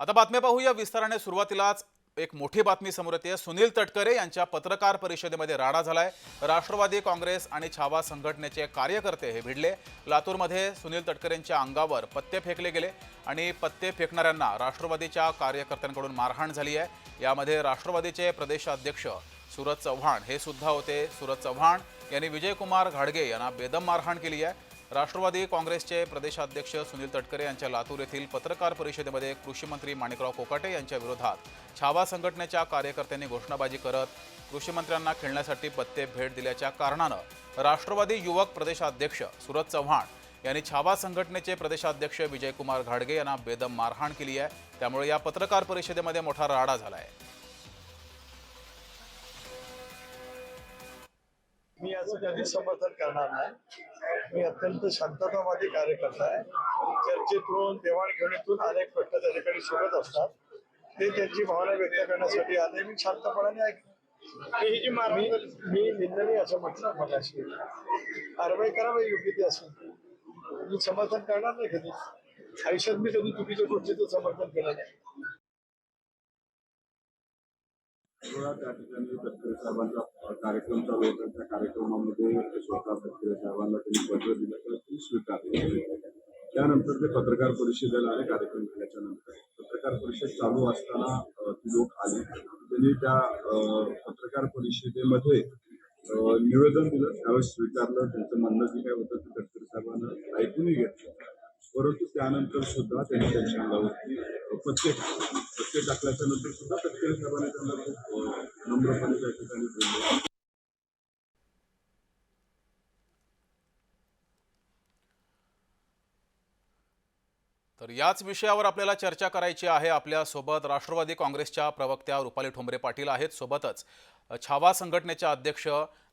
आता बातम्या पाहूया. विस्ताराने सुरुवातीलाच एक मोठी बातमी समोर येते. सुनील तटकरे यांच्या पत्रकार परिषदेमध्ये राडा झालाय. राष्ट्रवादी काँग्रेस आणि छावा संघटनेचे कार्यकर्ते हे भिडले. लातूरमध्ये सुनील तटकरेंच्या अंगावर पत्ते फेकले गेले आणि पत्ते फेकणाऱ्यांना राष्ट्रवादीच्या कार्यकर्त्यांकडून मारहाण झाली आहे. यामध्ये राष्ट्रवादीचे प्रदेशाध्यक्ष सुरज चव्हाण हे सुद्धा होते. सुरज चव्हाण यांनी विजयकुमार घाडगे यांना बेदम मारहाण केली आहे. राष्ट्रवादी काँग्रेसचे प्रदेशाध्यक्ष सुनील तटकरे यांच्या लातूर येथील पत्रकार परिषदेमध्ये कृषीमंत्री माणिकराव कोकाटे यांच्या विरोधात छावा संघटनेच्या कार्यकर्त्यांनी घोषणाबाजी करत कृषीमंत्र्यांना खेळण्यासाठी पत्ते भेट दिल्याच्या कारणानं राष्ट्रवादी युवक प्रदेशाध्यक्ष सुरज चव्हाण यांनी छावा संघटनेचे प्रदेशाध्यक्ष विजयकुमार घाडगे यांना बेदम मारहाण केली आहे. त्यामुळे या पत्रकार परिषदेमध्ये मोठा राडा झाला आहे मी याचं कधीच समर्थन करणार नाही. मी अत्यंत शांततावादी कार्यकर्ता आहे. चर्चेतून देवाणघेवाणीतून अनेक प्रश्न त्या ठिकाणी सुटत असतात. ते त्यांची भावना व्यक्त करण्यासाठी आले. मी शांतपणाने ऐक मी मी निंदनीय असं म्हटलं मगाशी. कारवाई करावी योग्य ती असेल. ती. मी समर्थन करणार नाही कधी. आयुष्यात मी कधी चुकीच्या गोष्टीचं समर्थन केलं नाही. सोळा त्या ठिकाणी तटकरे साहेबांचा कार्यक्रम चालू होता त्या कार्यक्रमामध्ये स्वतः तटकरे साहेबांना त्यांनी पत्र दिलं तर ती स्वीकारली त्यानंतर ते पत्रकार परिषदेला आले कार्यक्रम झाल्याच्यानंतर. पत्रकार परिषद चालू असताना ती लोक आली. त्यांनी त्या पत्रकार परिषदेमध्ये निवेदन दिलं. त्यावेळेस स्वीकारलं. त्यांचं म्हणणं जे काय होतं ते तटकरे साहेबांना ऐकूनही घेतलं. परंतु त्यानंतर सुद्धा त्यांनी त्यांच्या अंगावरती पत्ते टाकले टाकल्याच्या नंतर सुद्धा तटकरे साहेबांनी त्यांना खूप नम्रपणे त्या ठिकाणी बोलले. तर याच विषयावर आपल्याला चर्चा करायची आहे. आपल्यासोबत राष्ट्रवादी काँग्रेसच्या प्रवक्त्या रुपाली ठोंबरे पाटील आहेत. सोबतच छावा संघटनेचे अध्यक्ष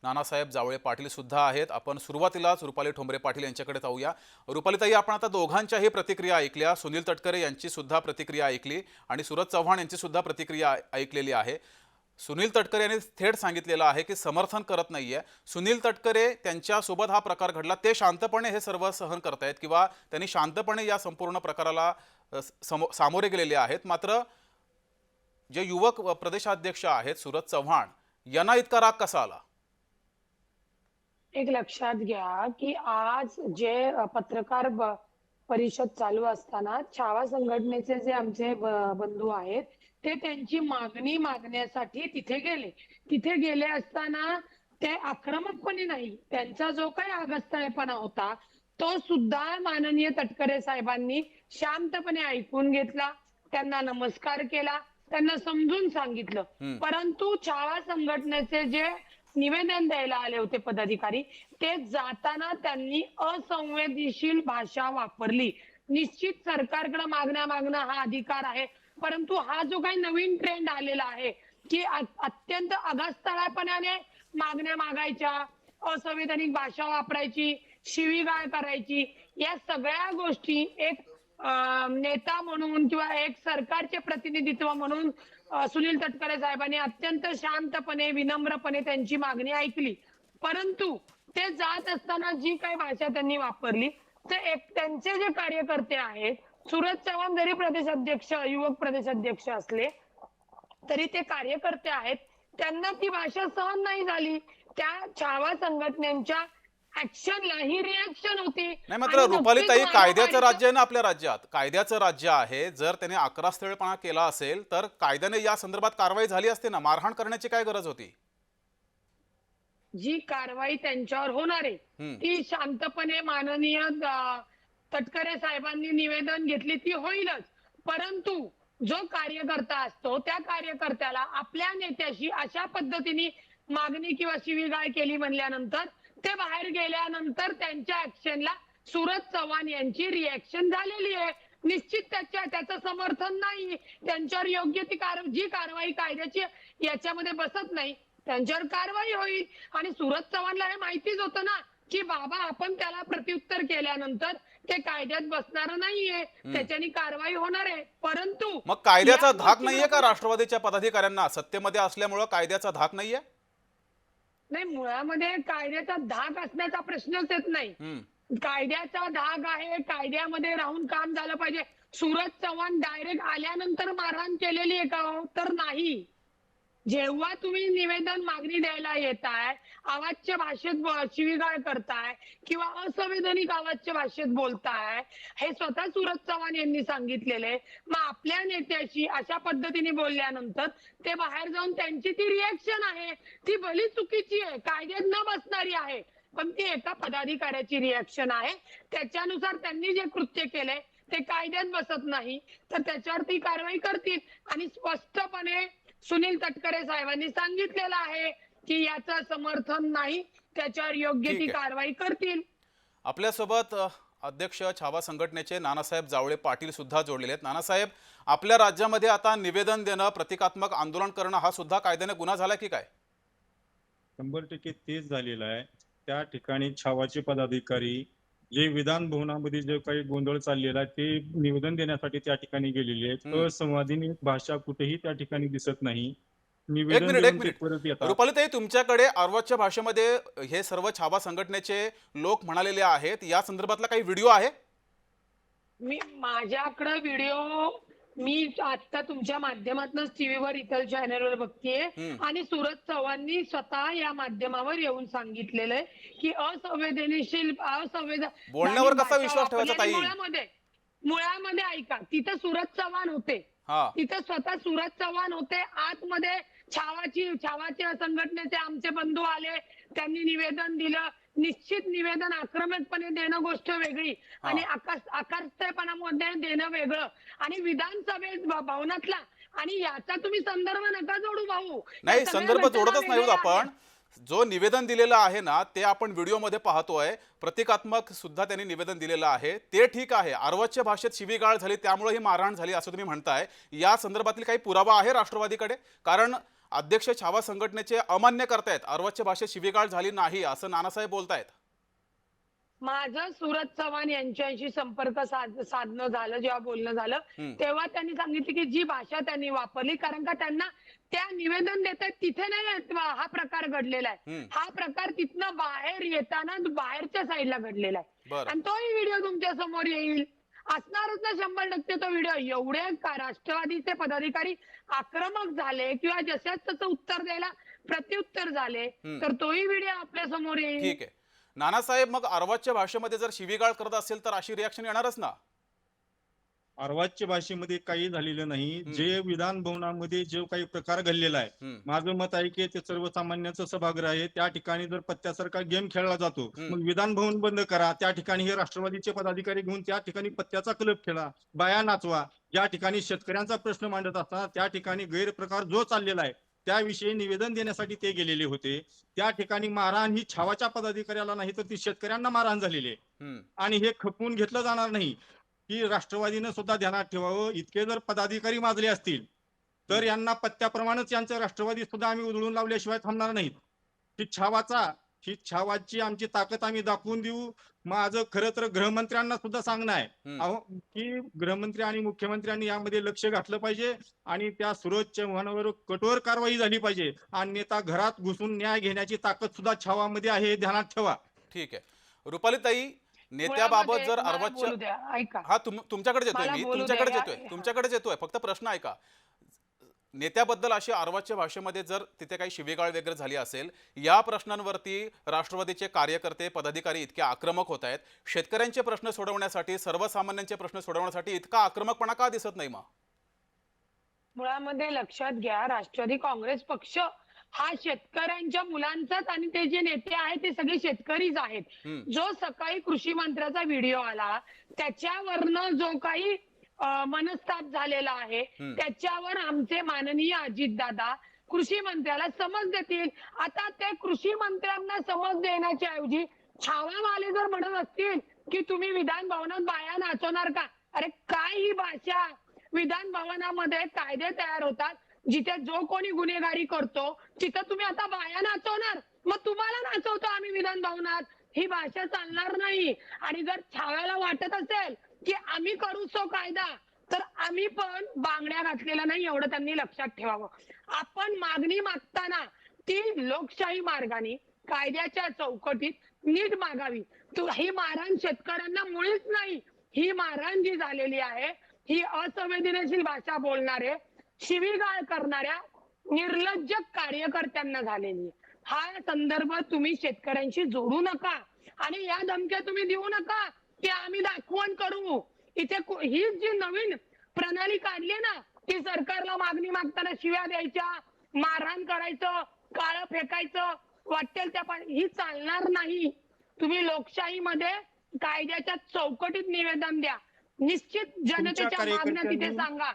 नानासाहेब जावळे पाटील सुद्धा आहेत. आपण सुरुवातीलाच रुपाली ठोंबरे पाटील यांच्याकडे जाऊया. रुपालीताई आपण आता दोघांच्याही प्रतिक्रिया ऐकल्या. सुनील तटकरे यांची सुद्धा प्रतिक्रिया ऐकली आणि सुरज चव्हाण यांची सुद्धा प्रतिक्रिया ऐकलेली आहे. सुनील तटकरे यांनी थेट सांगितलेलं आहे की समर्थन करत नाहीये. सुनील तटकरे त्यांच्यासोबत हा प्रकार घडला. ते शांतपणे हे सर्व सहन करतायत किंवा त्यांनी शांतपणे या संपूर्ण प्रकाराला समो सामोरे गेलेले आहेत. मात्र जे युवक प्रदेशाध्यक्ष आहेत सुरज चव्हाण यांना इतका राग कसा आला? एक लक्षात घ्या की आज जे पत्रकार परिषद चालू असताना छावा संघटनेचे जे आमचे बंधू आहेत ते त्यांची मागणी मागण्यासाठी तिथे गेले. तिथे गेले असताना ते आक्रमकपणे नाही त्यांचा जो काही आगस्ताळेपणा होता तो सुद्धा माननीय तटकरे साहेबांनी शांतपणे ऐकून घेतला त्यांना नमस्कार केला त्यांना समजून सांगितलं. परंतु छावा संघटनेचे जे निवेदन द्यायला आले होते पदाधिकारी ते जाताना त्यांनी असंवेदनशील भाषा वापरली. निश्चित सरकारकडे मागण्या मागणं हा अधिकार आहे. परंतु हा जो काही नवीन ट्रेंड आलेला आहे की अत्यंत अगास्तळापणाने मागण्या मागायच्या असंवैधानिक भाषा वापरायची शिवीगाळ करायची या सगळ्या गोष्टी एक नेता म्हणून किंवा एक सरकारचे प्रतिनिधित्व म्हणून सुनील तटकरे साहेबांनी अत्यंत शांतपणे विनम्रपणे त्यांची मागणी ऐकली. परंतु ते जात असताना जी काही भाषा त्यांनी वापरली तर एक त्यांचे जे कार्यकर्ते आहेत सुरज चव्हाण जरी प्रदेशाध्यक्ष युवक प्रदेशाध्यक्ष असले तरी ते कार्यकर्ते आहेत. त्यांना ती भाषा सहन नाही झाली. त्या छावा संघटनेच्या ऍक्शनला ही रिॲक्शन होती. नाही मात्र रुपालीताई कायद्याचं राज्य आहे ना आपल्या राज्यात? कायद्याचं राज्य आहे. जर त्याने अकरा स्थळपणा केला असेल तर कायद्याने या संदर्भात कारवाई झाली असते ना? मारहाण करण्याची काय गरज होती? जी कारवाई त्यांच्यावर होणार आहे. ती शांतपणे माननीय तटकरे साहेबांनी निवेदन घेतली ती होईलच. परंतु जो कार्यकर्ता असतो त्या कार्यकर्त्याला आपल्या नेत्याशी अशा पद्धतीने मागणी किंवा शिवीगाळ केली म्हणल्यानंतर ते बाहेर गेल्यानंतर त्यांच्या ऍक्शनला सुरज चव्हाण यांची रिॲक्शन झालेली आहे. निश्चित त्याच्या त्याचं समर्थन नाही. त्यांच्यावर योग्य ती कार जी कारवाई कायद्याची याच्यामध्ये बसत नाही त्यांच्यावर कारवाई होईल. आणि सुरज चव्हाणला हे माहितीच होतं ना की बाबा आपण त्याला प्रत्युत्तर केल्यानंतर ते कायद्यात बसणार नाहीये. त्याच्यानी कारवाई होणार आहे. परंतु मग कायद्याचा धाक नाहीये का राष्ट्रवादीच्या पदाधिकाऱ्यांना? सत्तेमध्ये असल्यामुळं कायद्याचा धाक नाहीये? नाही मुळामध्ये कायद्याचा धाक असण्याचा प्रश्नच येत नाही. कायद्याचा धाक आहे कायद्यामध्ये राहून काम झालं पाहिजे. सूरज चव्हाण डायरेक्ट आल्यानंतर मारहाण केलेली आहे का हो? तर नाही. जेव्हा तुम्ही निवेदन मागणी द्यायला येताय आवाजच्या भाषेत शिवीगाळ करताय किंवा असंवैधानिक आवाजच्या भाषेत बोलताय हे स्वतः सूरज चव्हाण यांनी सांगितलेले. मग आपल्या नेत्याशी अशा पद्धतीने बोलल्यानंतर ते बाहेर जाऊन त्यांची ती रिएक्शन आहे. ती भली चुकीची आहे. कायद्यात न बसणारी आहे. पण ती एका पदाधिकाऱ्याची रिएक्शन आहे. त्याच्यानुसार त्यांनी जे कृत्य केले ते कायद्यात बसत नाही. तर त्याच्यावर ती कारवाई करतील. आणि स्पष्टपणे सुनील तटकरे साहेबांनी सांगितलेलं आहे की याचं समर्थन नाही त्याच्यावर योग्य ती. कारवाई करतील. आपल्यासोबत अध्यक्ष छावा संघटनेचे नानासाहेब जावळे पाटील सुद्धा जोडलेले आहेत. नानासाहेब आपल्या राज्यामध्ये आता निवेदन देणं प्रतिकात्मक आंदोलन करणं हा सुद्धा कायद्याने गुन्हा झाला की काय? शंभर टक्के तेच झालेलं आहे. त्या ठिकाणी छावाचे पदाधिकारी जे विधान भवनामध्ये जे काही गोंधळ चाललेला आहे ते निवेदन देण्यासाठी त्या ठिकाणी गेलेले आहेत. असंवादिनी भाषा कुठेही त्या ठिकाणी दिसत नाही. एक निवेदन मिनिट, एक मिनिट. रुपालीताई तुमच्याकडे अर्वाच्या भाषेमध्ये हे सर्व छावा संघटनेचे लोक म्हणालेले आहेत. या संदर्भातला काही व्हिडिओ आहे? मी माझ्याकडे व्हिडिओ मी आता तुमच्या माध्यमातून टीव्हीवर इतर चॅनलवर बघतेय. आणि सूरज चव्हाणनी स्वतः या माध्यमावर येऊन सांगितलेलं आहे की असंवेदनशील असंवेदन बोलण्यावर कसा विश्वास ठेवायचा ताई? मुळामध्ये मुळामध्ये ऐका तिथं सूरज चव्हाण होते हा तिथे स्वतः सूरज चव्हाण होते आतमध्ये छावाची छावाच्या संघटनेचे आमचे बंधू आले त्यांनी निवेदन दिलं निश्चित निवेदन आक्रमकपणे देणं गोष्ट वेगळी आणि आकाश आकाशपणामध्ये देणं वेगळं. आणि विधानसभेत भवनातला आणि याचा तुम्ही संदर्भ नका जोडू भाऊ. नाही संदर्भ जोडतच नाही आपण. जो निवेदन दिलेलं आहे ना ते आपण व्हिडिओमध्ये पाहतोय. प्रतिकात्मक सुद्धा त्यांनी निवेदन दिलेलं आहे. ते ठीक आहे. अर्वच्या भाषेत शिवीगाळ झाली त्यामुळे ही मारहाण झाली असं तुम्ही म्हणताय. या संदर्भातील काही पुरावा आहे राष्ट्रवादीकडे? कारण अध्यक्ष छावा संघटनेचे अमान्य करतायत. अर्वच्या भाषेत शिवीगाळ झाली नाही असं नानासाहेब बोलतायत. माझं सूरज चव्हाण यांच्याशी संपर्क साध साधणं झालं जेव्हा बोलणं झालं. तेव्हा त्यांनी सांगितलं की जी भाषा त्यांनी वापरली कारण का त्यांना त्या निवेदन देतात तिथे नाही हा प्रकार घडलेला आहे. हा प्रकार तिथनं बाहेर येताना बाहेरच्या साईडला घडलेला आहे. आणि तोही व्हिडिओ तुमच्यासमोर येईल. असणारच ना शंभर टक्के तो व्हिडिओ. एवढे का- राष्ट्रवादीचे पदाधिकारी आक्रमक झाले किंवा जशाच तसं उत्तर द्यायला प्रत्युत्तर झाले. तर तोही व्हिडिओ आपल्यासमोर येईल. ठीक आहे. नानासाहेब मग अर्वाच्या भाषेमध्ये जर शिवीगाळ करत असेल तर अशी रिॲक्शन येणारच ना? अर्वाच्य भाषेमध्ये काही झालेलं नाही. जे विधान भवनामध्ये जो काही प्रकार घडलेला आहे. माझं मत आहे की ते सर्वसामान्यांचं सभागृह आहे. त्या ठिकाणी जर पत्त्यासारखा गेम खेळला जातो. मग विधान भवन बंद करा. त्या ठिकाणी हे राष्ट्रवादीचे पदाधिकारी घेऊन त्या ठिकाणी पत्त्याचा क्लब खेळा. बाया नाचवा. ज्या ठिकाणी शेतकऱ्यांचा प्रश्न मांडत असताना त्या ठिकाणी गैरप्रकार जो चाललेला आहे त्याविषयी निवेदन देण्यासाठी ते गेलेले होते. त्या ठिकाणी मारहाण ही छावाच्या पदाधिकाऱ्याला नाही तर ती शेतकऱ्यांना मारहाण झालेली आहे. आणि हे खपवून घेतलं जाणार नाही. की राष्ट्रवादीनं सुद्धा ध्यानात ठेवावं. इतके जर पदाधिकारी माजले असतील तर यांना पत्त्याप्रमाणेच यांचं राष्ट्रवादी सुद्धा आम्ही उधळून लावल्याशिवाय थांबणार नाहीत. ही छावाचा ही छावाची आमची ताकद आम्ही दाखवून देऊ. माझं खरं तर गृहमंत्र्यांना सुद्धा सांगणं आहे. अहो की गृहमंत्री आणि मुख्यमंत्र्यांनी यामध्ये लक्ष घातलं पाहिजे आणि त्या सूरज चव्हाणावर कठोर कारवाई झाली पाहिजे. आणि नेता घरात घुसून न्याय घेण्याची ताकद सुद्धा छावामध्ये आहे. हे ध्यानात ठेवा. ठीक आहे. रुपालीताई नेत्याबाबत जर अर्वाच्या हा तुम तुमच्याकडे येतोय मी तुमच्याकडे. येतोय तुमच्याकडेच येतोय फक्त प्रश्न ऐका. नेत्याबद्दल अशी अर्वाच्या भाषेमध्ये जर तिथे काही शिवीगाळ वगैरे झाली असेल या प्रश्नांवरती राष्ट्रवादीचे कार्यकर्ते पदाधिकारी इतके आक्रमक होत आहेत. शेतकऱ्यांचे प्रश्न सोडवण्यासाठी सर्वसामान्यांचे प्रश्न सोडवण्यासाठी इतका आक्रमकपणा का दिसत नाही मग? मुळामध्ये लक्षात घ्या राष्ट्रवादी काँग्रेस पक्ष हा शेतकऱ्यांच्या मुलांचाच आणि ते जे नेते आहेत ते सगळे शेतकरीच आहेत. जो सकाळी कृषी मंत्र्याचा व्हिडिओ आला त्याच्यावरनं जो काही मनस्ताप झालेला आहे. त्याच्यावर आमचे माननीय अजितदादा कृषी मंत्र्याला समज देतील. आता ते कृषी मंत्र्यांना समज देण्याच्या ऐवजी छावावाले जर म्हणत असतील की तुम्ही विधान भवनात बाया नाचवणार का? अरे काय ही भाषा? विधान भवनामध्ये कायदे तयार होतात. जिथे जो कोणी गुन्हेगारी करतो तिथं तुम्ही आता बाया नाचवणार. मग तुम्हाला नाचवतो आम्ही विधान भवनात. ही भाषा चालणार नाही. आणि जर छाव्याला वाटत असेल की आम्ही करू सो कायदा तर आम्ही पण बांगड्या घातलेल्या नाही एवढं त्यांनी लक्षात ठेवावं. आपण मागणी मागताना ती लोकशाही मार्गाने कायद्याच्या चौकटीत नीट मागावी. तू ही मारहाण शेतकऱ्यांना मुळीच नाही. ही मारहाण जी झालेली आहे ही असंवेदनशील भाषा बोलणारे शिवीगाळ करणाऱ्या निर्लज्ज कार्यकर्त्यांना झालेली. हा संदर्भ तुम्ही शेतकऱ्यांशी जोडू नका आणि या धमक्या तुम्ही देऊ नका. की आम्ही दाखवण करू. इथे ही जी नवीन प्रणाली काढली ना ती सरकारला मागणी मागताना शिव्या द्यायच्या मारहाण करायचं काळं फेकायचं वाटेल त्या पा- ही चालणार नाही. तुम्ही लोकशाहीमध्ये कायद्याच्या चौकटीत निवेदन द्या. निश्चित जनतेच्या मागण्या तिथे सांगा.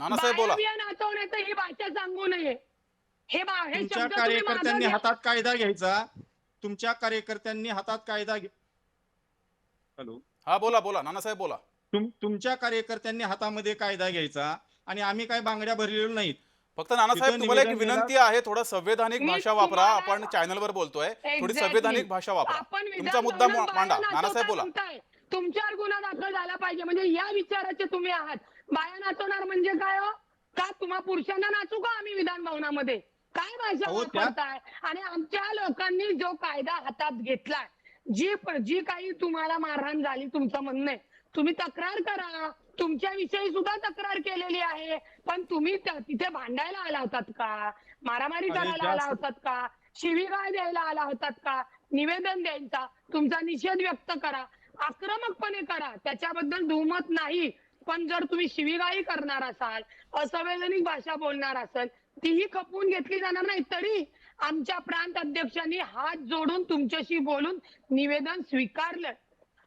नानासाहेब बोला. बाया बिया नाचवण्याचं ही भाषा सांगू नये. हे बा हे तुमच्या शब्द तुम्ही मागं कार्यकर्त्यांनी घ्या. हातात कायदा घ्यायचा. तुमच्या कार्यकर्त्यांनी हातात कायदा घे हॅलो. हा बोला बोला. नानासाहेब बोला. तुम तुमच्या कार्यकर्त्यांनी हातामध्ये कायदा घ्यायचा आणि आम्ही काय बांगड्या भरलेलो नाहीत. फक्त नानासाहेब तिथं तुम्हाला एक निवेदन विनंती आहे थोडं संवैधानिक मी भाषा वापरा. तुम्हाला- आपण चॅनलवर बोलतोय. थोडी Exactly. संवैधानिक भाषा वापरा. आपण तुमचा मुद्दा मो- मांडा. नानासाहेब बोला. तुमच्यावर गुन्हा दाखल झाला पाहिजे. म्हणजे या विचाराचे तुम्ही आहात. बाया नाचवणार म्हणजे काय हो? का तुम्हा पुरुषांना नाचू का आम्ही विधान भवनामध्ये? काय भाषा अहो, त्या- वापरताय? आणि आमच्या लोकांनी जो कायदा हातात घेतलाय जी जी काही तुम्हाला मारहाण झाली तुमचं म्हणणं आहे तुम्ही तक्रार करा. तुमच्या विषयी सुद्धा तक्रार केलेली आहे. पण तुम्ही त्या- तिथे भांडायला आला होतात का? मारामारी करायला आला जास्त- होतात का? शिवीगाळ द्यायला आला होतात का? निवेदन द्यायचा. तुमचा निषेध व्यक्त करा. आक्रमकपणे करा. त्याच्याबद्दल दुमत नाही. पण जर तुम्ही शिवीगाळी करणार असाल असंवेदनिक भाषा बोलणार असाल तीही खपवून घेतली जाणार नाही तरी आमच्या प्रांत अध्यक्षांनी हात जोडून तुमच्याशी बोलून निवेदन स्वीकारलं.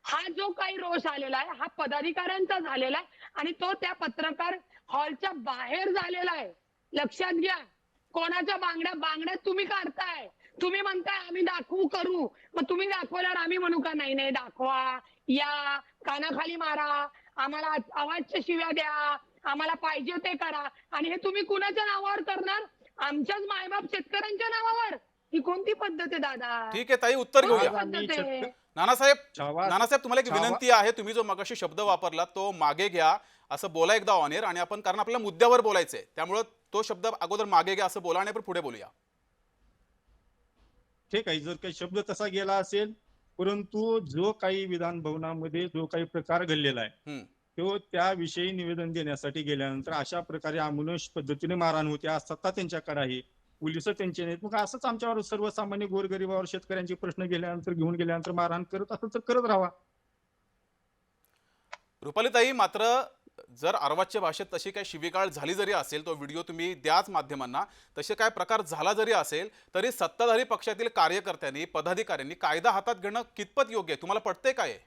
हा जो काही रोष आलेला आहे हा पदाधिकाऱ्यांचा झालेला आहे आणि तो त्या पत्रकार हॉलच्या बाहेर झालेला आहे. लक्षात घ्या कोणाच्या बांगड्या बांगड्या तुम्ही काढताय. तुम्ही म्हणताय आम्ही दाखवू करू. मग तुम्ही दाखवल्यावर आम्ही म्हणू का नाही नाही दाखवा या कानाखाली मारा आम्हाला आवाजच्या शिव्या द्या. आम्हाला पाहिजे ते करा. आणि हे तुम्ही कुणाच्या नावावर करणार? आमच्याच मायबाप शेतकऱ्यांच्या नावावर. ही कोणती पद्धत आहे दादा? ठीक आहे ताई उत्तर घेऊया. नानासाहेब नानासाहेब तुम्हाला एक विनंती आहे. तुम्ही जो मगाशी शब्द वापरला तो मागे घ्या. असं बोला एकदा ऑनेर आणि आपण कारण आपल्याला मुद्द्यावर बोलायचंय. त्यामुळं तो शब्द अगोदर मागे घ्या असं बोला आणि आपण पुढे बोलूया. ठीक आहे जर काही शब्द तसा गेला असेल परंतु जो काही विधान भवनामध्ये जो काही प्रकार घडलेला आहे. तो त्याविषयी निवेदन देण्यासाठी गेल्यानंतर अशा प्रकारे अमुनश पद्धतीने मारहाण होते. आज सत्ता त्यांच्याकडे आहे पोलीस त्यांचे नाहीत. मग असंच आमच्यावर सर्वसामान्य गोरगरिबावर शेतकऱ्यांचे प्रश्न गेल्यानंतर घेऊन गेल्यानंतर मारहाण करत असेल तर करत राहा रुपालीताई मात्र जर अर्वाच्य भाषेत तशी काही शिवीगाळ झाली जरी असेल तो व्हिडिओ तुम्ही द्याच माध्यमांना तसे काय प्रकार झाला जरी असेल तरी सत्ताधारी पक्षातील कार्यकर्त्यांनी पदाधिकाऱ्यांनी कायदा हातात घेणं कितपत योग्य आहे? तुम्हाला पटतंय काय?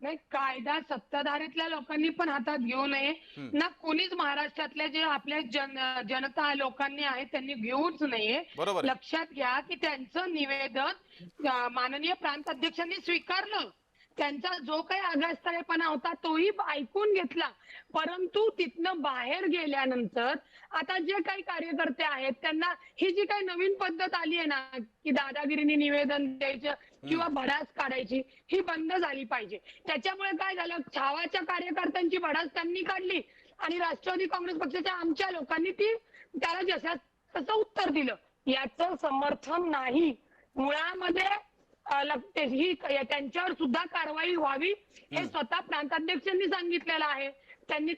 नाही कायदा सत्ताधारीतल्या लोकांनी पण हातात घेऊ नये. ना कोणीच महाराष्ट्रातले जे आपले जन जनता लोकांनी आहे त्यांनी घेऊच आहे. लक्षात घ्या की त्यांचं निवेदन माननीय प्रांत अध्यक्षांनी स्वीकारलं. त्यांचा जो काही आगास्तरेपणा होता तोही ऐकून घेतला. परंतु तिथनं बाहेर गेल्यानंतर आता जे काही कार्यकर्ते आहेत त्यांना ही जी काही नवीन पद्धत आली आहे ना की दादागिरीने निवेदन द्यायचं किंवा भडास काढायची ही बंद झाली पाहिजे. त्याच्यामुळे काय झालं छावाच्या कार्यकर्त्यांची भडास त्यांनी काढली आणि राष्ट्रवादी काँग्रेस पक्षाच्या आमच्या लोकांनी ती त्याला जशा तसं उत्तर दिलं. याचं समर्थन नाही. मुळामध्ये ही त्यांच्यावर सुद्धा कारवाई व्हावी हे स्वतः प्रांताध्यक्षांनी सांगितलेलं आहे. त्यांनी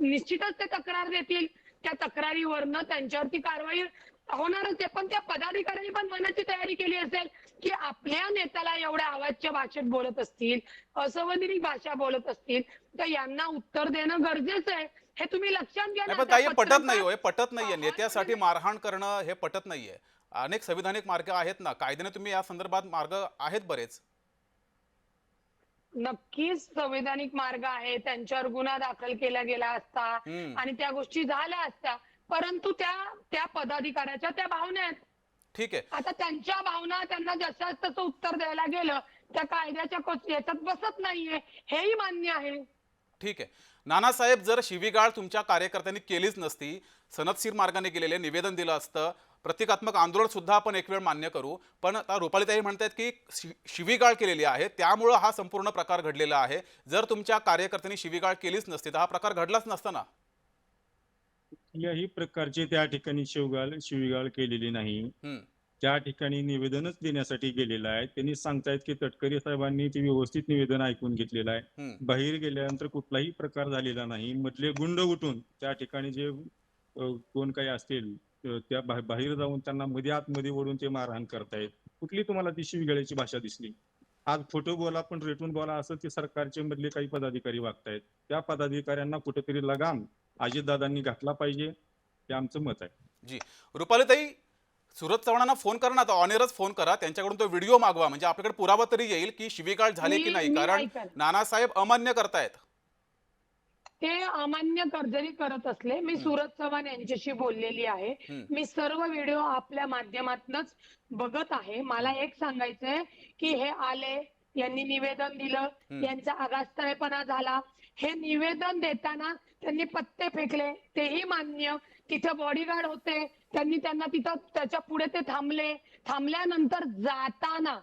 निश्चितच ते तक्रार देतील. त्या तक्रारीवरनं त्यांच्यावरती कारवाई होणारच आहे. पण त्या पदाधिकाऱ्यांनी पण मनाची तयारी केली असेल की आपल्या नेत्याला एवढ्या आवाजच्या भाषेत बोलत असतील असंवेदनिक भाषा बोलत असतील तर यांना उत्तर देणं गरजेचं आहे. हे तुम्ही लक्षात घ्या पटत नाही पटत नाहीये. नेत्यासाठी मारहाण करणं हे पटत नाहीये. अनेक संविधानिक मार्ग आहेत ना. कायद्याने तुम्ही या संदर्भात मार्ग आहेत बरेच. नक्कीच संवैधानिक मार्ग आहे. त्यांच्यावर गुन्हा दाखल केला गेला असता. आणि त्या गोष्टी झाल्या असत्या. परंतु त्या त्या पदाधिकाऱ्याच्या त्या भावना आहेत. ठीक आहे. आता त्यांच्या भावना त्यांना जशाच तसं उत्तर द्यायला गेलं त्या कायद्याच्या याच्यात बसत नाहीये. हेही मान्य आहे. ठीक आहे. नानासाहेब जर शिवीगाळ तुमच्या कार्यकर्त्यांनी केलीच नसती सनदशीर मार्गाने गेलेले निवेदन दिलं असतं प्रतिकात्मक आंदोलन सुद्धा आपण एक वेळ मान्य करू. पण आता रुपालीताई म्हणतात की शि- शिवीगाळ केलेली आहे. त्यामुळं हा संपूर्ण प्रकार घडलेला आहे. जर तुमच्या कार्यकर्त्यांनी शिवीगाळ केलीच नसती तर हा प्रकार घडलाच नसता ना? याही प्रकारचे त्या ठिकाणी शिवगाळ शिवीगाळ केलेली नाही. त्या ठिकाणी निवेदनच देण्यासाठी गेलेला आहे. त्यांनी सांगतायत की तटकरे साहेबांनी ते व्यवस्थित निवेदन ऐकून घेतलेलं आहे. बाहेर गेल्यानंतर कुठलाही प्रकार झालेला नाही. मधले गुंड उठून त्या ठिकाणी जे कोण काही असतील त्या बाहेर जाऊन त्यांना मध्ये आतमध्ये ओढून ते मारहाण करतायत. कुठली तुम्हाला ती शिवगळ्याची भाषा दिसली? आज फोटो बोला पण रेटून बोला असं ते सरकारचे मधले काही पदाधिकारी वागतायत. त्या पदाधिकाऱ्यांना कुठेतरी लगाम अजितदादांनी घातला पाहिजे हे आमचं मत आहे. रुपालीताई सुरत चव्हाणांना फोन करा ना आता. ऑनेरच फोन करा. त्यांच्याकडून तो व्हिडिओ मागवा. म्हणजे आपल्याकडे पुरावा तरी येईल की शिवीगाळ झाली की नाही. कारण. नानासाहेब अमान्य करतायत. ते अमान्य कर जरी करत असले मी सुरज चव्हाण यांच्याशी बोललेली आहे. मी सर्व व्हिडिओ आपल्या माध्यमातूनच बघत आहे. मला एक सांगायचंय की हे आले यांनी निवेदन दिलं. यांचा आगास्तळेपणा झाला. हे निवेदन देताना त्यांनी पत्ते फेकले तेही मान्य. तिथे बॉडीगार्ड होते. त्यांनी त्यांना तिथं त्याच्या पुढे ते थांबले. थांबल्यानंतर जाताना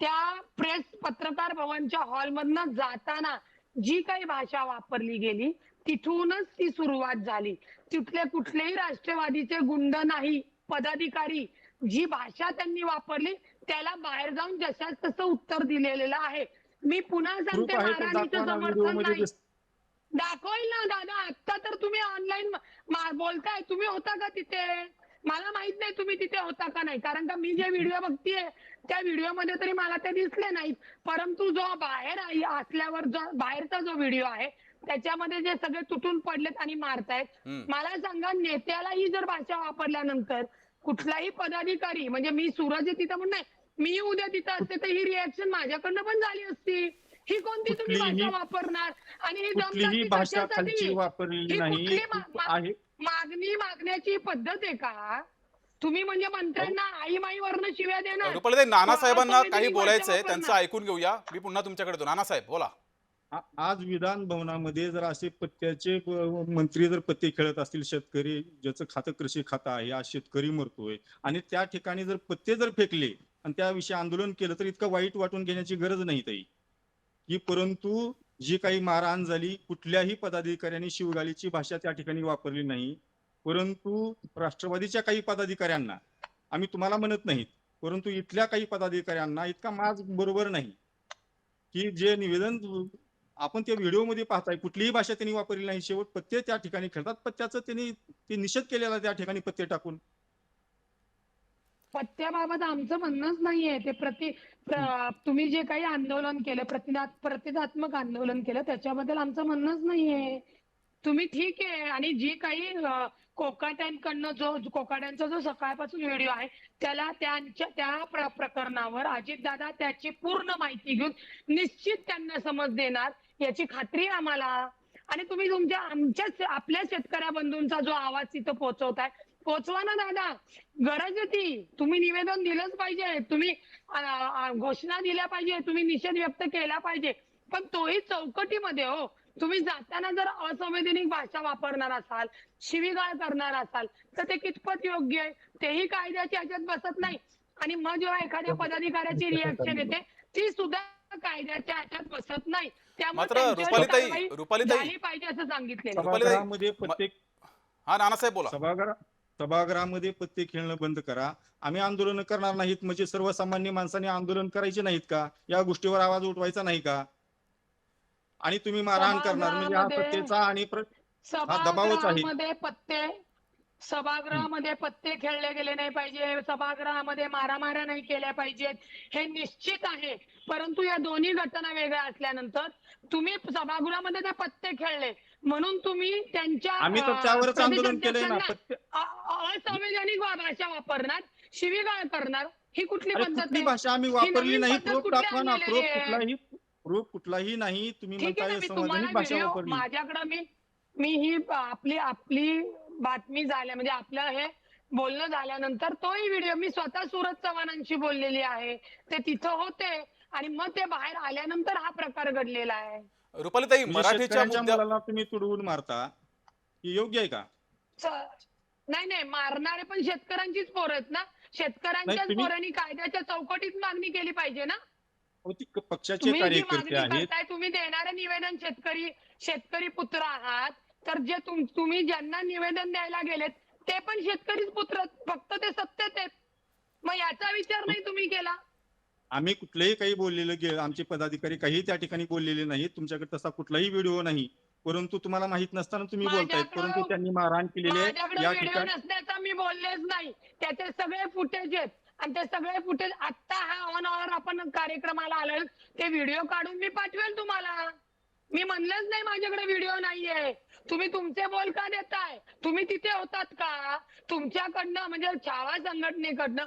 त्या प्रेस पत्रकार भवनच्या हॉलमधनं जाताना जी काही भाषा वापरली गेली तिथूनच ती सुरुवात झाली. तिथले कुठलेही राष्ट्रवादीचे गुंड नाही पदाधिकारी जी भाषा त्यांनी वापरली त्याला बाहेर जाऊन जशाच तसं उत्तर दिलेलं आहे. मी पुन्हा सांगते महाराणीचं समर्थन नाही. दाखवाल ना दादा. आता तर तुम्ही ऑनलाईन बोलताय. तुम्ही होता का तिथे? मला माहीत नाही तुम्ही तिथे होता का नाही. कारण का मी जे व्हिडिओ बघतीये त्या व्हिडिओमध्ये तरी मला ते दिसले नाहीत. परंतु जो बाहेर आई- असल्यावर जो बाहेरचा जो व्हिडिओ आहे त्याच्यामध्ये जे सगळे तुटून पडलेत आणि मारतायत. मला सांगा नेत्याला ही जर भाषा वापरल्यानंतर कुठलाही पदाधिकारी म्हणजे मी सूरज आहे तिथं म्हणून नाही मी उद्या तिथं असते तर ही रिॲक्शन माझ्याकडनं पण झाली असती. ही कोणती तुम्ही भाषा वापरणार? आणि ही वापरलेली नाही. मागणी मागण्याची पद्धत आहे का? तुम्ही म्हणजे मंत्र्यांना आई माईवरनं शिव्या देणार? रुपालीताई नानासाहेबांना असंवेदनी काही बोलायचंय वापरणार. त्यांचं ऐकून घेऊया. मी पुन्हा तुमच्याकडे येतो. नानासाहेब बोला. आज विधान भवनामध्ये जर असे पत्त्याचे मंत्री जर पत्ते खेळत असतील शेतकरी ज्याचं खातं कृषी खातं आहे आज शेतकरी मरतोय आणि त्या ठिकाणी जर पत्ते जर फेकले आणि त्याविषयी आंदोलन केलं तर इतकं वाईट वाटून घेण्याची गरज नाही ताई. की परंतु जी काही मारहाण झाली कुठल्याही पदाधिकाऱ्यांनी शिवगालीची भाषा त्या ठिकाणी वापरली नाही. परंतु राष्ट्रवादीच्या काही पदाधिकाऱ्यांना आम्ही तुम्हाला म्हणत नाहीत परंतु इथल्या काही पदाधिकाऱ्यांना इतका माज बरोबर नाही की जे निवेदन आपण त्या व्हिडिओमध्ये पाहताय कुठलीही भाषा त्यांनी वापरली नाही. शेवट पत्ते त्या ठिकाणी खेळतात पत्त्याचं त्यांनी ते निषेध केलेला त्या ठिकाणी पत्ते टाकून. पत्त्याबाबत आमचं म्हणणंच नाहीये. ते प्रति प्र- तुम्ही जे काही आंदोलन केलं प्रतिना प्रतिकात्मक आंदोलन केलं त्याच्याबद्दल आमचं म्हणणंच नाहीये. तुम्ही ठीक आहे. आणि जी काही अं, कोकाट्यांकडनं जो कोकाट्यांचा जो सकाळपासून व्हिडिओ आहे त्याला त्यांच्या त्या प्र- प्रकरणावर अजितदादा त्याची पूर्ण माहिती घेऊन निश्चित त्यांना समज देणार याची खात्री आहे आम्हाला. आणि तुम्ही तुमच्या आमच्या आपल्या शेतकऱ्या बंधूंचा जो आवाज तिथं पोहोचवताय पोहोचवा ना दादा. गरज आहे ती. तुम्ही निवेदन दिलंच पाहिजे. तुम्ही घोषणा दिल्या पाहिजे. तुम्ही निषेध व्यक्त केला पाहिजे. पण तोही चौकटीमध्ये हो. तुम्ही जाताना जर असंवैधानिक भाषा वापरणार असाल शिवीगाळ करणार असाल तर ते कितपत योग्य आहे? तेही कायद्याच्या ह्याच्यात बसत नाही. आणि मग जेव्हा एखाद्या पदाधिकाऱ्याची रिॲक्शन येते ती सुद्धा कायद्याच्या ह्याच्यात बसत नाही. त्यामुळे पाहिजे असं पत्ते हा नानासाहेब बोला. सभागृह सभागृहामध्ये पत्ते खेळणं बंद करा. आम्ही आंदोलन करणार नाहीत म्हणजे सर्वसामान्य माणसांनी आंदोलन करायचे नाहीत का? या गोष्टीवर आवाज उठवायचा नाही का? आणि तुम्ही मारहाण करणार. म्हणजे हा पत्तेचा आणि दबावच आहे. पत्ते सभागृहामध्ये पत्ते खेळले गेले नाही पाहिजे. सभागृहामध्ये मारामाऱ्या नाही केल्या पाहिजेत. हे निश्चित आहे. परंतु या दोन्ही घटना वेगळ्या असल्यानंतर तुम्ही सभागृहामध्ये ते पत्ते खेळले. म्हणून तुम्ही त्यांच्या आम्ही तर अं, त्यावरच आंदोलन केलंय ना प्रदेशाध्यक्षांना पत्ते अ- असंवैधानिक भाषा वापरणार शिवीगाळ करणार ही कुठली अरे पद्धत कुठली आहे? भाषा आम्ही वापरली नवीन नाही पद्धत प्रूफ दाखवा ना आणलेली प्रूफ आहे? कुठलाही प्रूफ कुठलाही नाही तुम्ही ठीक आहे ना म्हणताय मी तुम्हाला संवैधानिक भाषा व्हिडिओ वापरली. माझ्याकडे मी मी ही आपली आपली बातमी झाल्या म्हणजे आपलं हे बोलणं झाल्यानंतर तोही व्हिडिओ मी स्वतः सुरज चव्हाणांशी बोललेली आहे. ते तिथं होते आणि मग ते बाहेर आल्यानंतर हा प्रकार घडलेला आहे. रुपालीताई म्हणजे मराठीच्या शेतकऱ्यांच्या मुद्द्या मुलाला तुम्ही तुडवून मारता ही योग्य आहे का? नाही नाही मारणारे पण शेतकऱ्यांचीच पोरं आहेत ना. शेतकऱ्यांच्याच पोरांनी कायद्याच्या चौकटीत मागणी केली पाहिजे ना. क- पक्षाचे कार्यकर्ते मागणी आहेत. करताय तुम्ही देणारे निवेदन शेतकरी शेतकरी पुत्र आहात. तर जे तुम- तुम्ही ज्यांना निवेदन द्यायला गेलेत ते पण शेतकरीच पुत्र आहेत. फक्त ते सत्तेत आहेत. मग याचा विचार नाही तुम्ही केला. आम्ही कुठलंही काही बोललेलं गे आमचे पदाधिकारी काही त्या ठिकाणी बोललेले नाहीत. तुमच्याकडे तसा कुठलाही व्हिडिओ नाही. परंतु तुम्हाला माहीत नसताना तुम्ही बोलतायत. माझ्याकडं- परंतु त्यांनी मारहाण केलेली आहे. या व्हिडिओ ठिकाणी नसण्याचा मी बोललेच नाही. त्याचे सगळे फुटेज आहेत. आणि ते सगळे फुटेज आता हा ऑन आवर आपण कार्यक्रमाला आलोय. ते व्हिडिओ काढून मी पाठवेल तुम्हाला. मी म्हणलंच नाही माझ्याकडे व्हिडिओ नाहीये. तुम्ही तुमचे बोल का देताय? तुम्ही तिथे होतात का? तुमच्याकडनं म्हणजे छावा संघटनेकडनं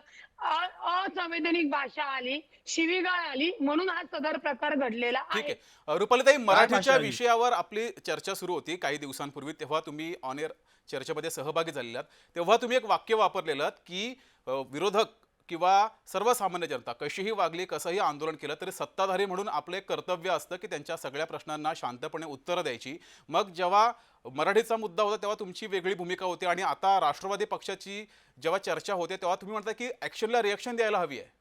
असंवैधानिक भाषा आली शिवीगाळ आली म्हणून हा सदर प्रकार घडलेला ठीक आहे. रुपालीताई मराठीच्या? विषयावर आपली चर्चा सुरू होती काही दिवसांपूर्वी तेव्हा तुम्ही ऑन एअर चर्चेमध्ये सहभागी झालेलात. तेव्हा तुम्ही एक वाक्य वापरलेलं की विरोधक किंवा सर्वसामान्य जनता कशीही वागली कसंही आंदोलन केलं तरी सत्ताधारी म्हणून आपलं एक कर्तव्य असतं की त्यांच्या सगळ्या प्रश्नांना शांतपणे उत्तरं द्यायची मग जेव्हा मराठीचा मुद्दा होता तेव्हा तुमची वेगळी भूमिका होती आणि आता राष्ट्रवादी पक्षाची जेव्हा चर्चा होते तेव्हा तुम्ही म्हणता की ऍक्शनला रिॲक्शन द्यायला हवी आहे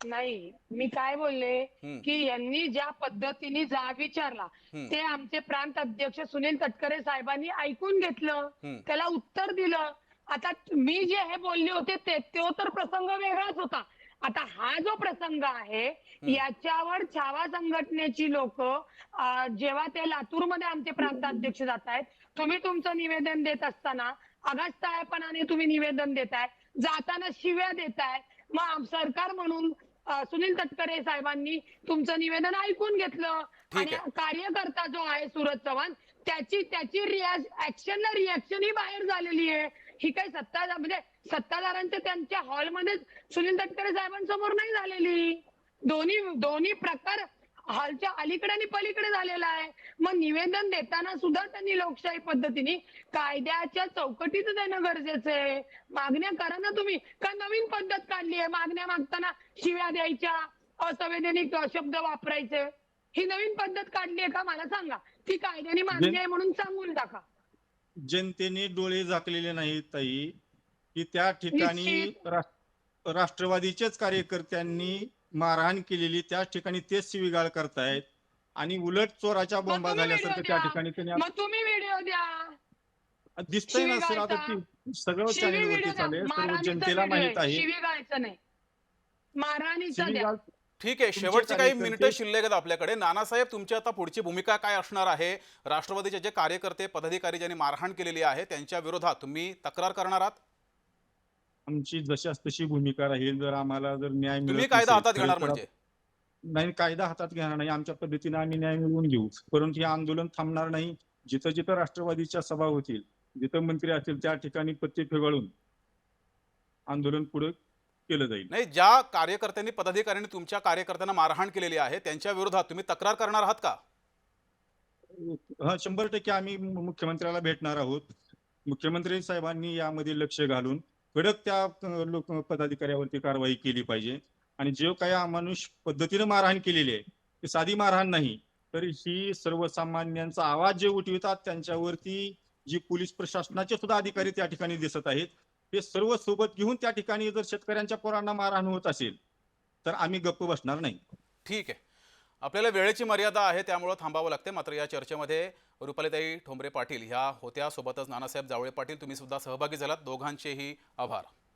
नाही मी काय बोलले. की यांनी ज्या पद्धतीने जा विचारला. ते आमचे प्रांत अध्यक्ष सुनील तटकरे साहेबांनी ऐकून घेतलं. त्याला उत्तर दिलं आता मी जे हे बोलले होते ते तो तर प्रसंग वेगळाच होता. आता हा जो प्रसंग आहे याच्यावर छावा संघटनेची लोक जेव्हा ते लातूरमध्ये आमचे प्रांताध्यक्ष जात आहेत तुम्ही तुमचं निवेदन देत असताना आगासताळेपणाने तुम्ही निवेदन देताय जाताना शिव्या देताय मग सरकार म्हणून सुनील तटकरे साहेबांनी तुमचं निवेदन ऐकून घेतलं. आणि. कार्यकर्ता जो आहे सूरज चव्हाण त्याची त्याची ऍक्शनला रिॲक्शन ही बाहेर झालेली आहे. ही काही सत्ता म्हणजे सत्ताधाऱ्यांच्या त्यांच्या हॉलमध्ये सुनील तटकरे साहेबांसमोर नाही झालेली. दोन्ही दोन्ही प्रकार हॉलच्या अलीकडे आणि पलीकडे झालेला आहे. मग निवेदन देताना सुद्धा त्यांनी लोकशाही पद्धतीने कायद्याच्या चौकटीत देणं गरजेचं आहे. मागण्या करा ना तुम्ही. का नवीन पद्धत काढली आहे? मागण्या मागताना शिव्या द्यायच्या असंवैधानिक शब्द वापरायचे. ही नवीन पद्धत काढली आहे का? मला सांगा. ती कायद्याने मान्य आहे म्हणून सांगून टाका. जनतेने डोळे झाकलेले नाहीत ताई की त्या ठिकाणी. राष्ट्र- राष्ट्रवादीचेच कार्यकर्त्यांनी मारहाण केलेली त्याच ठिकाणी तेच शिवीगाळ करतायत आणि उलट चोराच्या बोंबा तुम्ही झाल्यासारखं त्या. ठिकाणी त्यांनी मग तुम्ही व्हिडिओ द्या दिसतंय ना सर आता शिवीगाळचा. ती सगळं शिवी चॅनलवरती व्हिडिओ द्या चालेल सर्व जनतेला माहीत आहे नाही मारहाणीचा द्या शिवीगाळ ठीक आहे शेवटची काही मिनिटं शिल्लक आहेत आपल्याकडे. नानासाहेब तुमची आता पुढची भूमिका काय असणार आहे? राष्ट्रवादीचे जे कार्यकर्ते पदाधिकारी ज्यांनी मारहाण केलेली आहे त्यांच्या विरोधात तुम्ही तक्रार करणार आहात? आमची जशाच तशी भूमिका राहील जर आम्हाला जर न्याय तुम्ही कायदा हातात घेणार म्हणजे? नाही कायदा हातात घेणार नाही. आमच्या पद्धतीने आम्ही न्याय मिळवून घेऊ. परंतु हे आंदोलन थांबणार नाही. जिथं जिथं राष्ट्रवादीच्या सभा होतील जिथं मंत्री असतील त्या ठिकाणी पत्ते फेगाळून आंदोलन पुढे केलं जाईल. नाही ज्या कार्यकर्त्यांनी पदाधिकाऱ्यांनी तुमच्या कार्यकर्त्यांना मारहाण केलेली आहे त्यांच्या विरोधात तुम्ही तक्रार करणार आहात का? हा शंभर टक्के आम्ही मुख्यमंत्र्याला भेटणार आहोत. मुख्यमंत्री साहेबांनी यामध्ये लक्ष घालून कडक त्या लोक पदाधिकाऱ्यावरती कारवाई केली पाहिजे. आणि जे काही अमानुष पद्धतीने मारहाण केलेली आहे ती साधी मारहाण नाही तर ही सर्वसामान्यांचा आवाज जे उठवितात त्यांच्यावरती जी पोलीस प्रशासनाचे सुद्धा अधिकारी त्या ठिकाणी दिसत आहेत हे सर्व सोबत घेऊन त्या ठिकाणी जर शेतकऱ्यांच्या पोरांना मारहाण होत असेल तर आम्ही गप्प बसणार नाही. ठीक आहे. आपल्याला वेळेची मर्यादा आहे त्यामुळं थांबावं लागते. मात्र या चर्चेमध्ये रुपालीताई ठोंबरे पाटील ह्या होत्या. सोबतच नानासाहेब जावळे पाटील तुम्ही सुद्धा सहभागी झालात. दोघांचेही आभार.